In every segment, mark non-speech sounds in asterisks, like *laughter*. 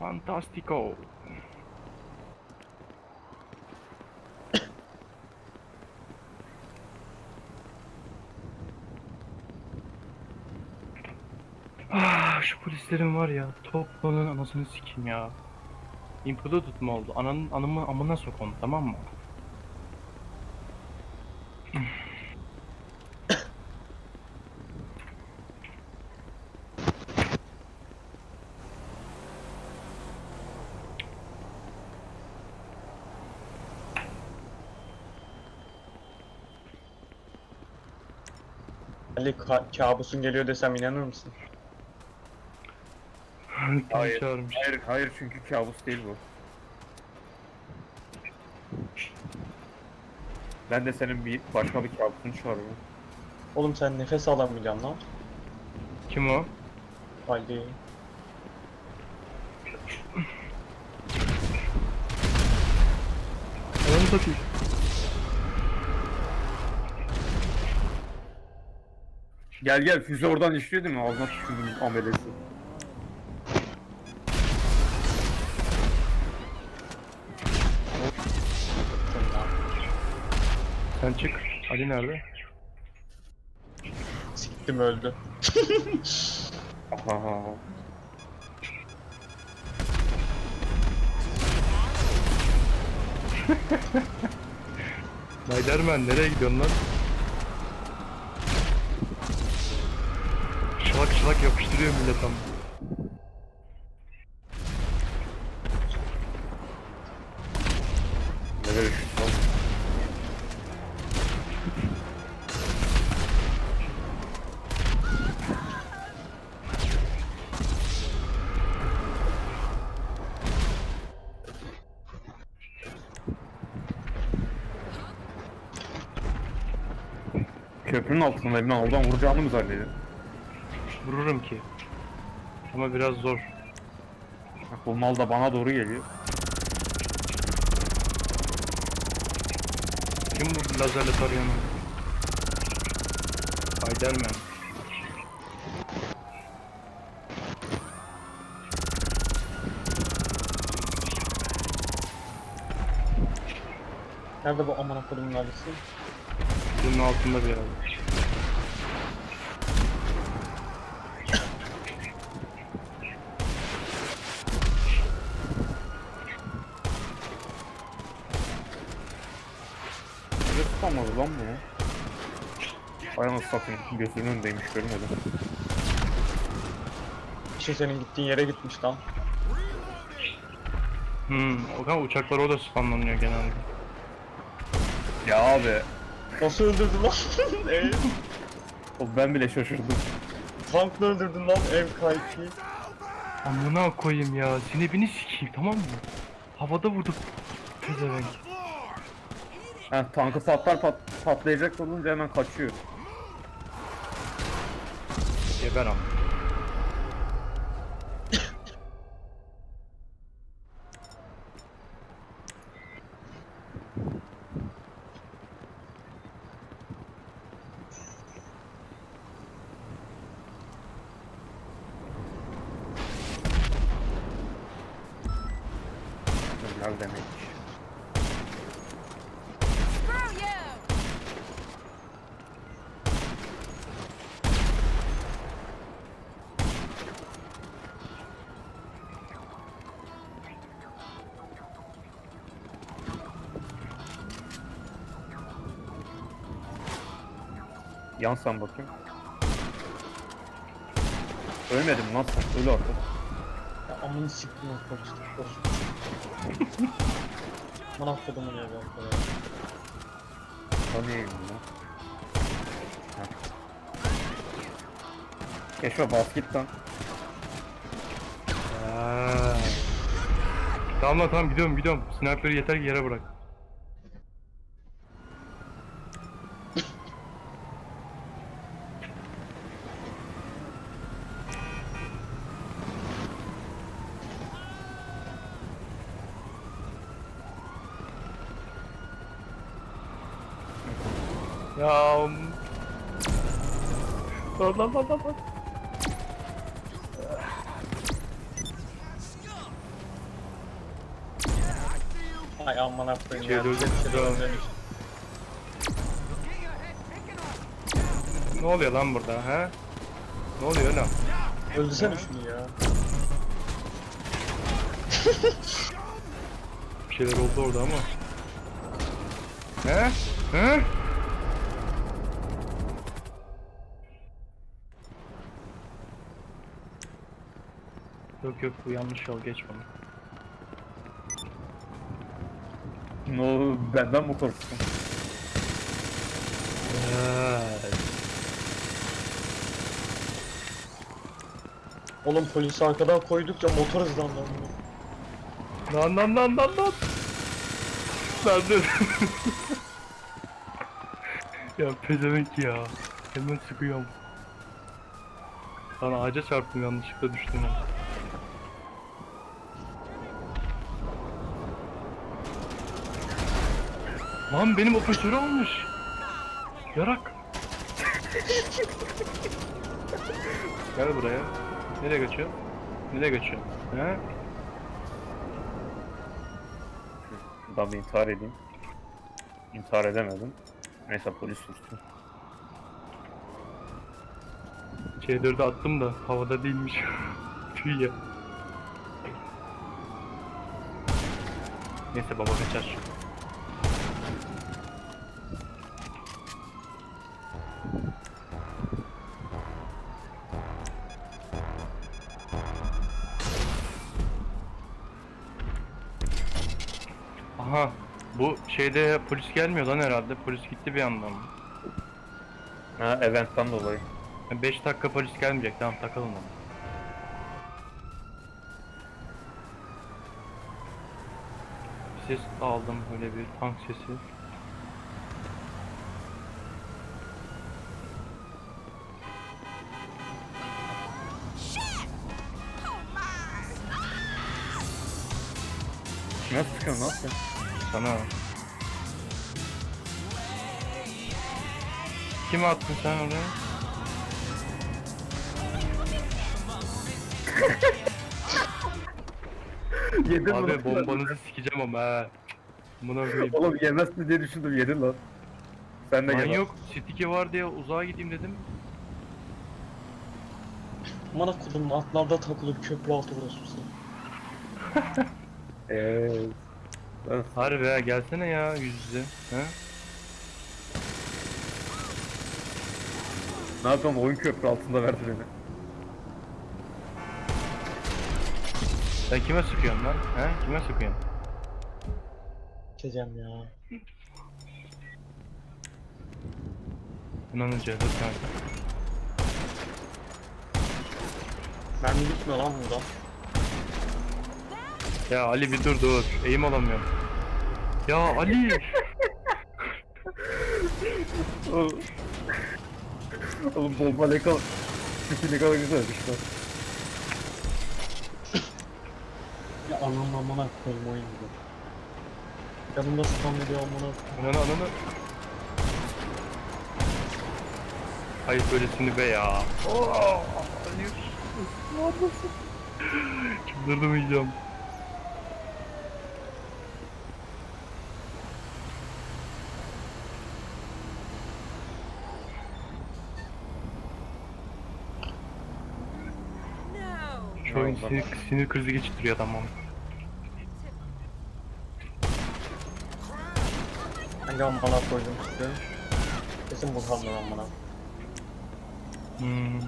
Fantastico. Ah şu polislerin var ya toplanın anasını sikeyim ya. Implode tutma oldu. Ananın anımı amına sok onu tamam mı? Ali ka- kabusun geliyor desem inanır mısın? Hayır. Hayır. Çağırmış. Hayır, hayır çünkü kabus değil bu. Ben de senin bir başka bir kabusunu çağırıyorum. Oğlum sen nefes alamayacaksın lan. Kim o? Ali. Ananı satayım. Gel gel füze oradan işliyor değil mi? Ağzına tükürdüm amelesi. Sen çık. Ali nerede? Siktim öldü. Aha. Spiderman nereye gidiyorsun lan? Şılak yapıştırıyor millet ama. Nereye düştü lan? Köprünün altındayım ben oradan vuracağını mı zannediyorsun? Vururum ki. Ama biraz zor. Bak bu mal da bana doğru geliyor. Kim bu lazerle tarayan o? Spiderman. Nerede bu amına kodumun abisi? Bunun altında bir yerde. Tutamadı lan bu ya? Ayağını satayım gözünün önündeymiş görmedim. İşte senin gittiğin yere gitmiş lan. Hmm, o kadar uçaklar orada spawnlanıyor genelde. Ya abi Nasıl öldürdün lan? *laughs* Eee? oğlum ben bile şaşırdım. Tankla öldürdün lan MK2. Amına koyayım ya, sinebini sikeyim tamam mı? Havada vurduk. Pezevenk. Ha tankı patlar pat patlayacak olunca hemen kaçıyor. Geber am. Helal demek. Yan sen bakayım. Ölmedim lan sen. Öl artık. Ya amını siktim *laughs* o polis. Amına kodumun evi arkadaş. Tanıyayım bunu. Keşke bas git lan. Tamam lan tamam gidiyorum gidiyorum. Sniper'ı yeter ki yere bırak. Lan lan lan lan. Ay aman affayım ya. Şey ne oluyor lan burada ha? Ne oluyor lan? Öldürsene şunu ya. Bir şeyler oldu orada ama. He? He? Yok yok bu yanlış yol geç bunu. Oldu? Benden mi korktun? Evet. Oğlum polisi arkadan koydukça motor hızlandı. Lan lan lan lan lan. Lan dur. ya pezevenk ya. Hemen sıkıyorum. Lan ağaca çarptım yanlışlıkla düştüm ya. Lan benim operatörü almış. Yarak. Gel buraya. Nereye kaçıyor? Nereye kaçıyor? He? Bir intihar edeyim. İntihar edemedim. Neyse polis sustu. C4'e attım da havada değilmiş. *laughs* Tüy ya. Neyse baba kaçar. Şeyde polis gelmiyor lan herhalde. Polis gitti bir yandan. Ha eventten dolayı. 5 dakika polis gelmeyecek tamam takalım onu. Ses aldım böyle bir tank sesi. Kime sıkıyorsun lan sen? Sana. Kim attın sen oraya? *laughs* Yedin Abi bombanızı sikeceğim ama ha. Buna koyayım. Oğlum yemezsin diye düşündüm yedin lan. Sen de Lan gel. yok, Stike var diye uzağa gideyim dedim. Amına kodum atlarda takılıp köprü altı burası. Eee. Ben *laughs* Harbi ha gelsene ya yüz yüze. Ha? Ne yapayım oyun köprü altında verdi beni. Sen kime sıkıyorsun lan? He? Kime sıkıyorsun? Çekeceğim ya. Bundan önce dur kanka. Mermi bitmiyor lan burada. Ya Ali bir dur dur. Eğim alamıyorum. Ya Ali! *laughs* Oğlum, bomba ne kadar... Siki ne kadar güzelmiş lan. Ya anam amına koyayım oyun gibi. Yanımda spam ediyor amına. Ananı ananı. Hayır böylesini be ya. Oo, Ali. Neredesin? Çıldırdım yiyeceğim. No. Şu oyun Allah. Sinir, sinir krizi geçirtiyor adamım. Hangi amına koydum işte. Kesin bu kanlı amına. Hmm.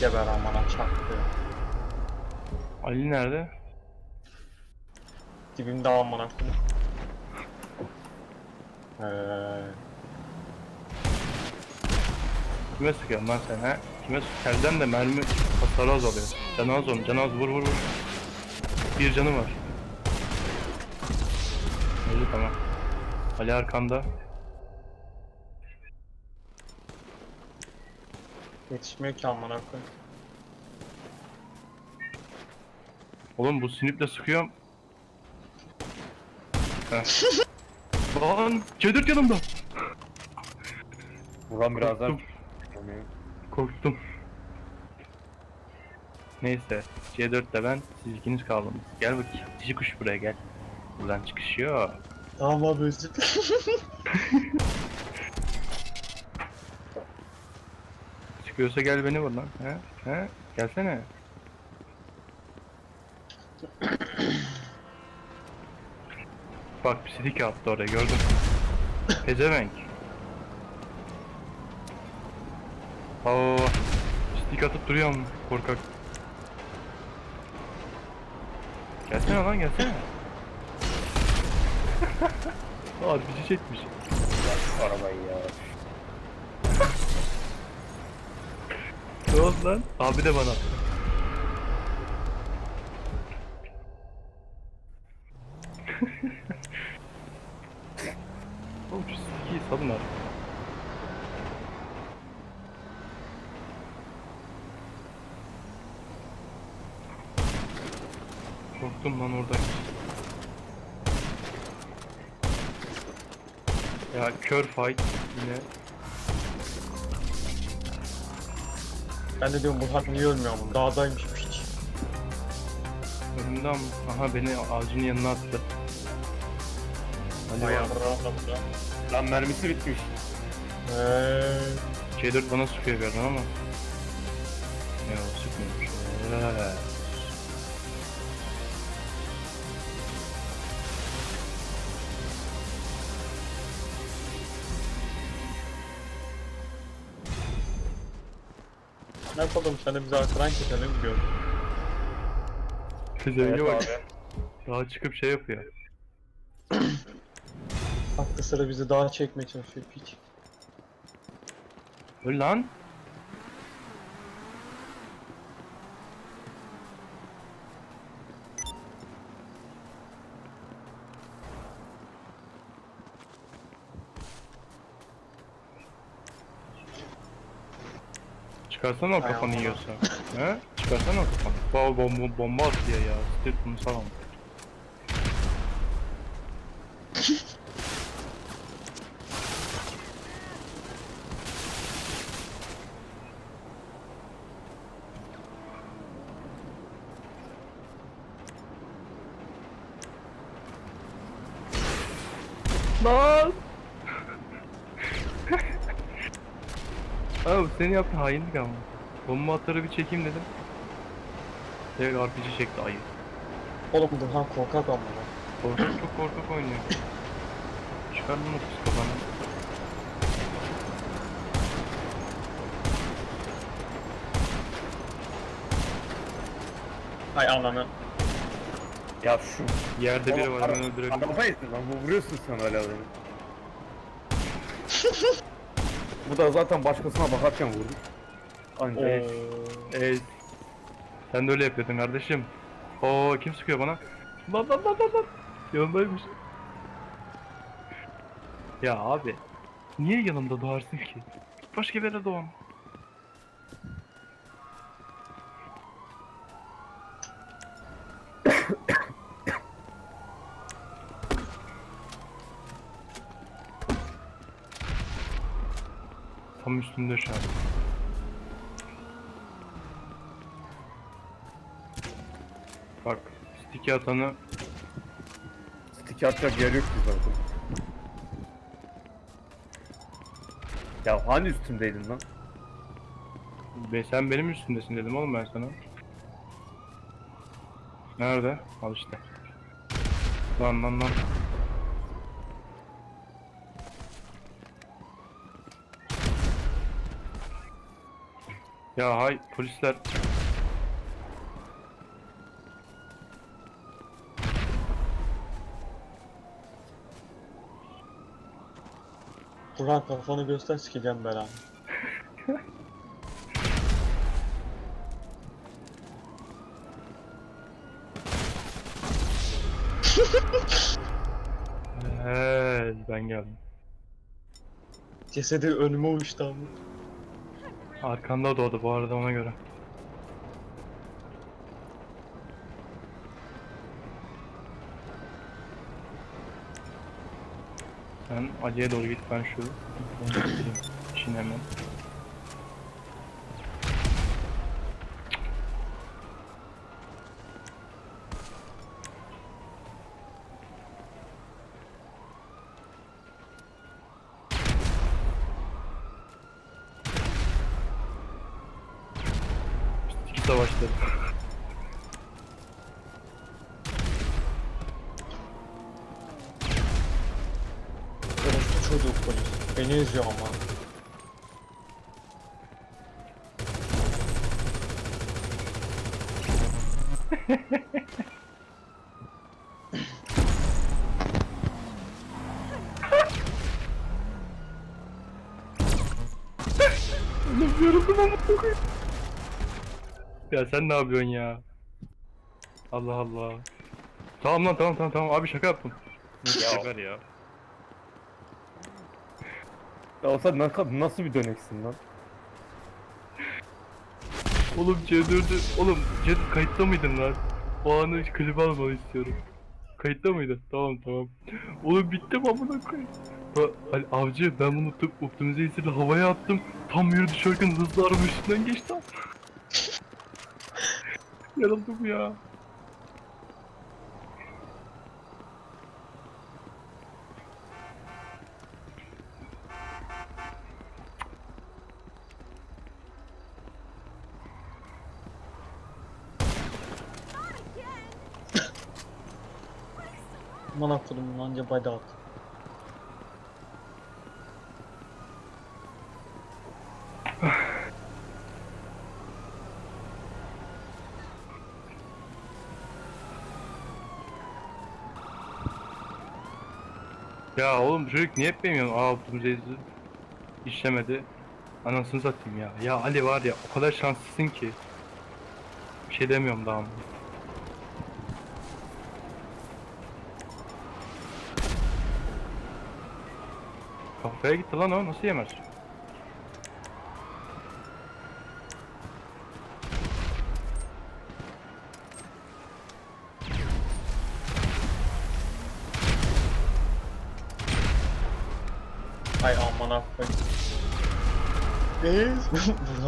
Geber amına çaktı. Ali nerede? Dibimde amına koyayım. Eee. Kime sıkıyorsun lan sen ha? Kime sık? Telden de mermi hasarı azalıyor. Canı az onun, canı az vur vur vur. Bir canı var. Öyle tamam. Ali arkanda. Yetişmiyor ki amına koyayım. Oğlum bu sniple sıkıyorum. Heh. *laughs* Lan Cedir yanımda. Vuran birazdan... Korktum. Korktum. Neyse. C4'te ben, siz ikiniz kaldınız. Gel bakayım. Cici kuş buraya gel. Buradan çıkışıyor. Tamam abi özür *laughs* Çıkıyorsa gel beni vur lan. He? He? Gelsene. *clears throat* Bak bir sidik attı oraya gördün. Pezevenk. Oo. Sidik atıp duruyorum korkak. Gelsene lan gelsene. *laughs* Aa bizi çekmiş. Bak arabayı ya. Ne oldu lan? Abi de bana. *laughs* Oğlum şu sikiyi salın artık. Korktum lan oradaymış. Ya kör fight yine. Ben de diyorum bu harp niye ölmüyor ama dağdaymış bu hiç. Önümden aha beni ağacın yanına attı. Hadi Bayağı bak. rahatladı. Lan mermisi bitmiş. Eee. C4 bana sıkıyor bir yerden ama. Ya sıkmıyormuş. Eee. Yapalım sen de bize arkadan keselim diyor. Tezevenge bak. abi. Daha çıkıp şey yapıyor. Aklı sıra bizi dağa çekmeye çalışıyor piç. Öl lan. Çıkarsana o kafanı yiyorsa. He? Çıkarsana o kafanı. Baba bomba, bomba atıyor ya. Stil bunu salam. Lan! Abi seni yaptı hainlik ama. Bomba atarı bir çekeyim dedim. Direkt RPG çekti ayı. Oğlum Burhan korkak ama. Korkak çok korkak oynuyor. Çıkar bunu pis kafanı. Ay ananı. Ya şu. Yerde biri var ben öldürebilirim. Arabayız lan bu vuruyorsun sen öyle *laughs* adamı. Bu da zaten başkasına bakarken vurdu. Anca Oo. Ey. Sen de öyle yapıyordun kardeşim. Oo kim sıkıyor bana? Lan lan lan lan lan. Yanındaymış. Ya abi. Niye yanımda doğarsın ki? Başka bir yere doğan. Tam üstünde şu an. Bak, sticky atanı Stick atacak yer yok ki zaten. Ya hani üstümdeydin lan? Be sen benim üstündesin dedim oğlum ben sana. Nerede? Al işte. Lan lan lan. Ya hay polisler. Burhan kafanı göster sikeceğim belanı. *laughs* He, ben geldim. Cesedi önüme uçtu ama. Arkanda doğdu bu arada ona göre. Sen Ali'ye doğru git ben şu. İşin hemen. Çocuk polis. Beni eziyor ama. Oğlum yoruldum ama koyayım. Ya sen ne yapıyorsun ya? Allah Allah. Tamam lan tamam tamam tamam abi şaka yaptım. Ya. Şaka ya. Ya sen nasıl, nasıl bir döneksin lan? Oğlum C4'ü... Oğlum C4 kayıtta mıydın lan? O anı klip almanı istiyorum. Kayıtta mıydın? Tamam tamam. Oğlum bittim amına koyayım. Ali avcı ben bunu tıp optimize esirle havaya attım. Tam yürü düşerken hızlı araba üstünden geçti. *laughs* Yarıldım ya. Aman akıllım anca body at. *sighs* Ya oğlum çocuk niye hep beğenmiyorsun? Aa esir işlemedi. Anasını satayım ya. Ya Ali var ya o kadar şanslısın ki. Bir şey demiyorum daha Kafaya gitti lan o nasıl yemez?